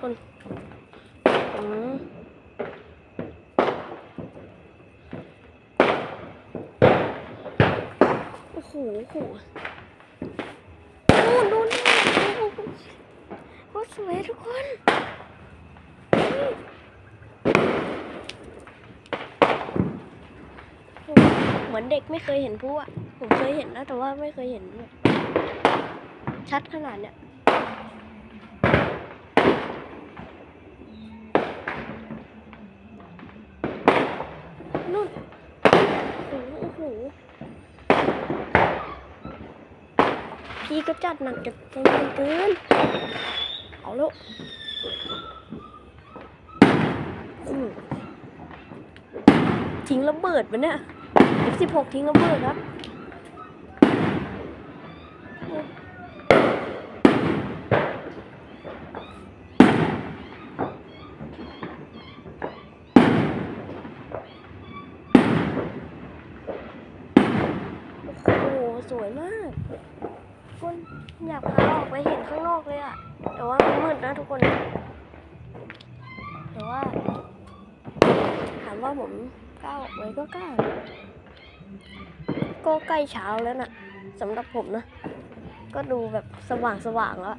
คนอืมโอ้โหโอ้โหนู่นนู่นโคตรสวยทุกคนเหมือนเด็กไม่เคยเห็นผู้อะผมเคยเห็นนะแต่ว่าไม่เคยเห็นแบบชัดขนาดเนี้ย นู่นโอ้โหโอ้โห พี่ก็จัดหนักจัดเต็มเกินเอาแล้วทิ้งระเบิดมันเนี่ย F16 ทิ้งระเบิดครับโอ้โหสวยมาก คนอยากพาออกไปเห็นข้างนอกเลยอะแต่ว่ามันมืดนะทุกคน แต่ว่า ถามว่าผมกล้าออกไปก็กล้า ก็ใกล้เช้าแล้วนะสำหรับผมนะ ก็ดูแบบสว่างสว่างๆแล้ว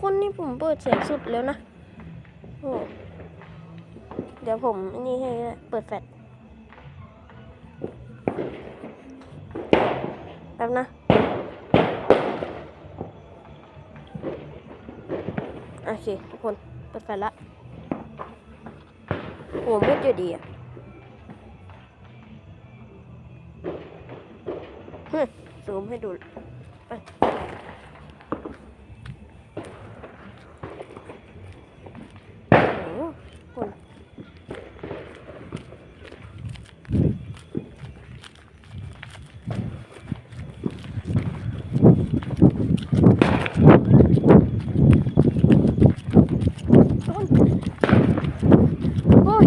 คนนี่ผมเปิดเสียงสุดแล้วนะ โอ้ เดี๋ยวผมนี่ให้เปิดแฟลช ป๊บนะโอเคทุกคนเปิดไฟลชละโหมืดอยู่ดีอะฮึซูมให้ดูไปยโอ้โหคน โอ้ย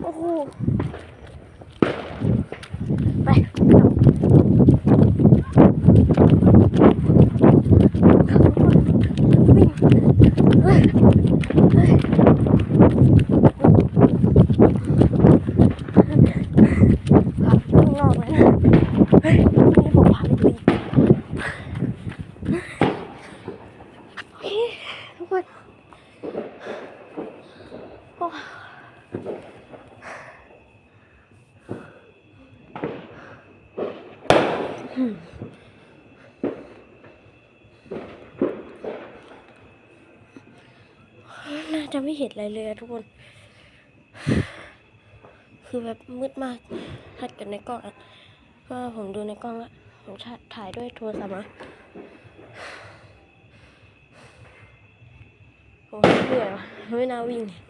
โอ้โหไปวิ่งเฮ้ยเฮ้ยครับข้างนอกเลยนะเฮ้ยวันนี้ผมพาไปดูอีกโอเคทุกคนโอ้ น่าจะไม่เห็นอะไรเลยทุกคน คือแบบมืดมากถัดกันในกล้องอะเพราะผมดูในกล้องอะผมถ่ายด้วยโทรศัพท์อะโอ้ยเหนื่อยไม่น่าวิ่งเลย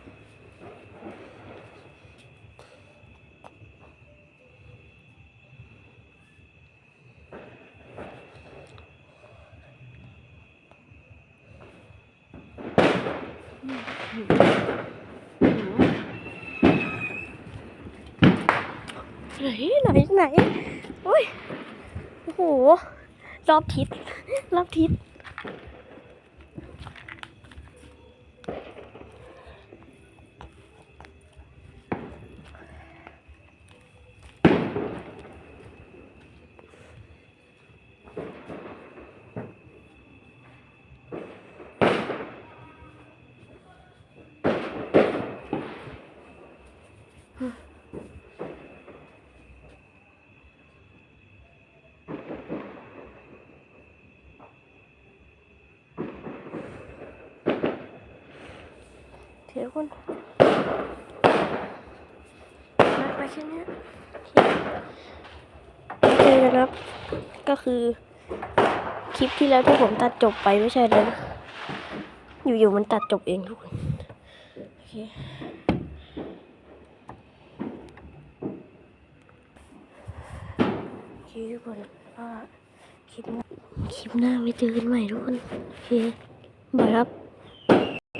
ไหนไหนไหนโอ้ยโอ้โหรอบทิศรอบทิศโทุกคนนัดไปแค่นี้โอเคนะครับ ก็คือคลิปที่แล้วที่ผมตัดจบไปไม่ใช่เลยนะอยู่ๆมันตัดจบเองทุกคน โอเคคทุกคนก็คลิปหน้าคลิปหน้าไม่เจอกันใหม่ทุกคน โอเคบายครับ